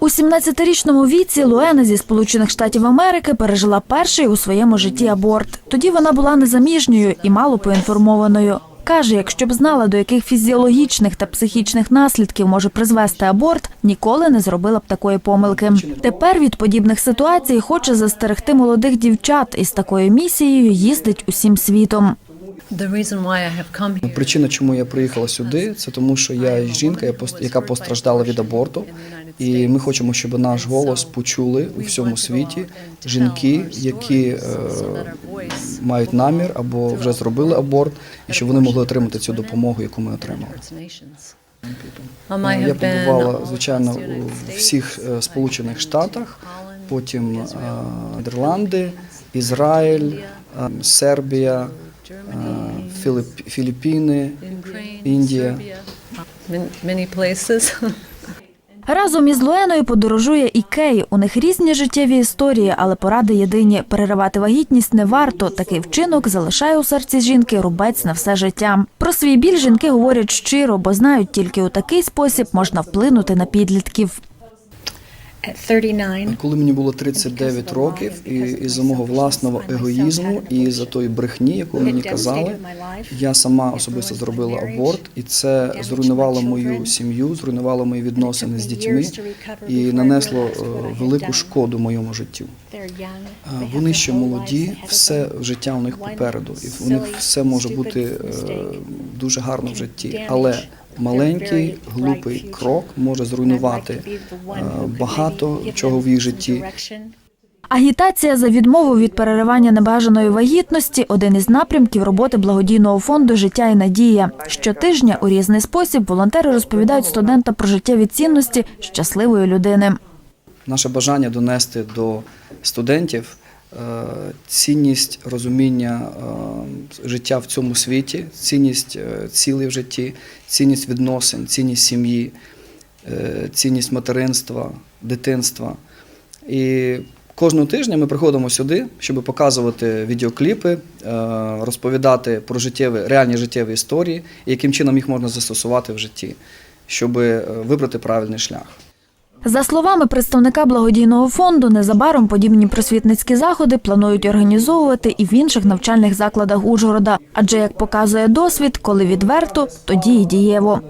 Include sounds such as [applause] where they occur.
У 17-річному віці Луена зі Сполучених Штатів Америки пережила перший у своєму житті аборт. Тоді вона була незаміжньою і мало поінформованою. Каже, якщо б знала, до яких фізіологічних та психічних наслідків може призвести аборт, ніколи не зробила б такої помилки. Тепер від подібних ситуацій хоче застерегти молодих дівчат і з такою місією їздить усім світом. Причина, чому я приїхала сюди, це тому, що я жінка, пост- яка постраждала від аборту, і ми хочемо, щоб наш голос почули у всьому світі. Жінки, які е, мають намір або вже зробили аборт, і щоб вони могли отримати цю допомогу, яку ми отримали. Um, Я побувала звичайно у всіх е, Сполучених Штатах, потім е, Нідерланди, Ізраїль, е, Сербія, е, Філіп- Філіппіни, Індія. Many places. [laughs] Разом із Луеною подорожує і Кей. У них різні життєві історії, але поради єдині. Переривати вагітність не варто. Такий вчинок залишає у серці жінки рубець на все життя. Про свій біль жінки говорять щиро, бо знають, тільки у такий спосіб можна вплинути на підлітків. At 39, Коли мені було 39 років, і із-за мого власного егоїзму і за тої брехні, яку мені казали, я сама особисто зробила аборт, і це зруйнувало мою сім'ю, зруйнувало мої відносини з дітьми і нанесло е, велику шкоду моєму життю. Е, Вони ще молоді, все життя у них попереду, і у них все може бути е, дуже гарно в житті, але маленький глупий крок може зруйнувати е, багато чого в їх житті. Агітація за відмову від переривання небажаної вагітності один із напрямків роботи благодійного фонду Життя і надія. Щотижня у різний спосіб волонтери розповідають студентам про життєві цінності щасливої людини. Наше бажання донести до студентів цінність розуміння е, життя в цьому світі, цінність е, цілей в житті, цінність відносин, цінність сім'ї, е, цінність материнства, дитинства. І кожного тижня ми приходимо сюди, щоб показувати відеокліпи, е, розповідати про життєві, реальні життєві історії, і яким чином їх можна застосувати в житті, щоб е, вибрати правильний шлях. За словами представника благодійного фонду, незабаром подібні просвітницькі заходи планують організовувати і в інших навчальних закладах Ужгорода. Адже як показує досвід, коли відверто, тоді і дієво.